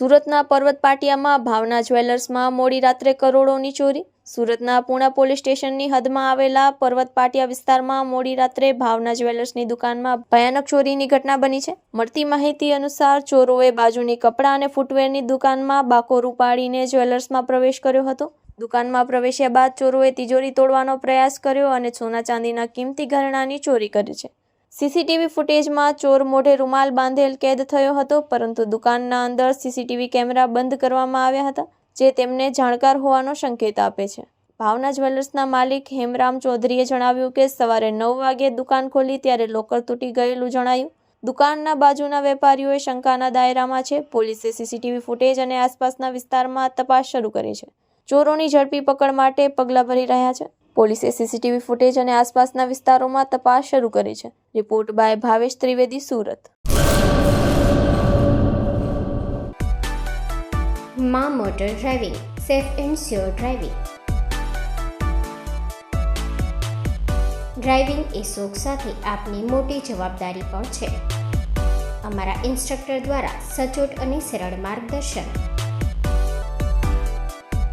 સુરતના પર્વત પાટિયામાં ભાવના જ્વેલર્સમાં મોડી રાત્રે કરોડોની ચોરી. સુરતના પૂણા પોલીસ સ્ટેશનની હદમાં આવેલા પર્વત પાટિયા વિસ્તારમાં મોડી રાત્રે ભાવના જ્વેલર્સની દુકાનમાં ભયાનક ચોરીની ઘટના બની છે. મળતી માહિતી અનુસાર ચોરોએ બાજુની કપડાં અને ફૂટવેરની દુકાનમાં બાકોર ઉપાડીને જ્વેલર્સમાં પ્રવેશ કર્યો હતો. દુકાનમાં પ્રવેશ્યા બાદ ચોરોએ તિજોરી તોડવાનો પ્રયાસ કર્યો અને સોના ચાંદીના કિંમતી ઘરેણાની ચોરી કરી છે. સીસીટીવી ફૂટેજમાં ચોર મોઢે રૂમાલ બાંધેલ કેદ થયો હતો, પરંતુ દુકાનના અંદર સીસીટીવી કેમેરા બંધ કરવામાં આવ્યા હતા, જે તેમને જાણકાર હોવાનો સંકેત આપે છે. ભાવના જ્વેલર્સના માલિક હેમરામ ચૌધરીએ જણાવ્યું કે સવારે નવ વાગ્યે દુકાન ખોલી ત્યારે લોકર તૂટી ગયેલું જણાયું. દુકાનના બાજુના વેપારીઓએ શંકાના દાયરામાં છે, પોલીસે સીસીટીવી ફૂટેજ અને આસપાસના વિસ્તારમાં તપાસ શરૂ કરી છે. ચોરોની ઝડપી પકડ માટે પગલાં ભરી રહ્યા છે. પોલીસે સીસીટીવી ફૂટેજ અને આસપાસના વિસ્તારોમાં તપાસ શરૂ કરી છે. Report by Bhavesh Trivedi, Surat. માં motor driving, safe and sure driving. Driving એ શોખ સાથે આપની મોટી જવાબદારી પણ છે. અમારા ઇન્સ્ટ્રક્ટર દ્વારા સચોટ અને સરળ માર્ગદર્શન.